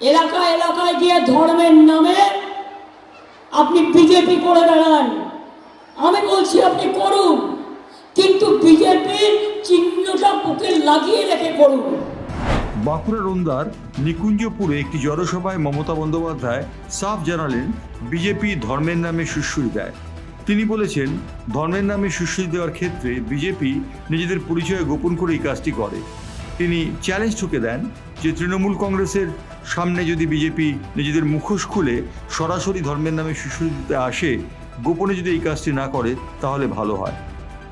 এলাকা এলাকায় গিয়ে ধর্মের নামে আপনি বিজেপি করে বেড়ান। আমি বলছি, আপনি করুন। কিন্তু বিজেপির চিহ্নটা বুকে লাগিয়ে রেখে করুন। বাঁকুড়ার রন্দার নিকুঞ্জপুরে একটি জনসভায় মমতা বন্দ্যোপাধ্যায় সাফ জানালেন বিজেপি ধর্মের নামে সুশ্রুই দেয়। তিনি বলেছেন, ধর্মের নামে সুশ্রুই দেওয়ার ক্ষেত্রে বিজেপি নিজেদের পরিচয় গোপন করে এই কাজটি করে। তিনি চ্যালেঞ্জ ঠুকে দেন যে তৃণমূল কংগ্রেসের সামনে যদি বিজেপি নিজেদের মুখোশ খুলে, সরাসরি ধর্মের নামে শিশু দিতে আসে, গোপনে যদি এই কাজটি না করে, তাহলে ভালো হয়।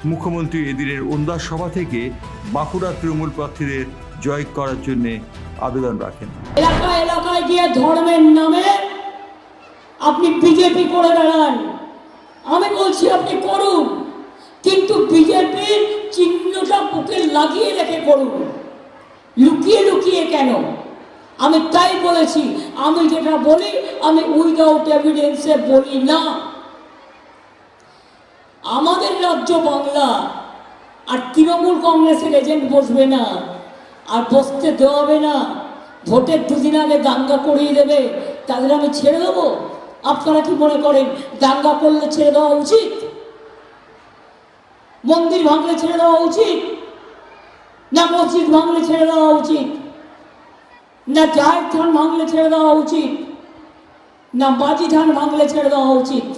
মুখ্যমন্ত্রী এদিনের ওন্দাস সভা থেকে বাঁকুড়া তৃণমূল প্রার্থীদের জয় করার জন্য আবেদন রাখেন। এলাকা এলাকায় গিয়ে ধর্মের নামে আপনি বিজেপি করে বেড়ান। আমি বলছি, আপনি করুন। কিন্তু বিজেপির চিহ্নটা বুকে লাগিয়ে রেখে করুন। লুকিয়ে লুকিয়ে কেন? আমি তাই বলেছি, আমি যেটা বলি, আমি উইদাউট এভিডেন্সে বলি না। আমাদের রাজ্য বাংলা, আর তৃণমূল কংগ্রেসের এজেন্ট বসবে না, আর বসতে দেওয়া হবে না। ভোটের দুদিন আগে দাঙ্গা করিয়ে দেবে, তাদের আমি ছেড়ে দেবো। আপনারা কি মনে করেন, দাঙ্গা করলে ছেড়ে দেওয়া উচিত? মন্দির ভাঙলে ছেড়ে দেওয়া উচিত? না মসজিদ ভাঙলে ছেড়ে দেওয়া উচিত। না জাহের থান ভাঙলে ছেড়ে দেওয়া উচিত। না বাজি থান ভাঙলে ছেড়ে দেওয়া উচিত।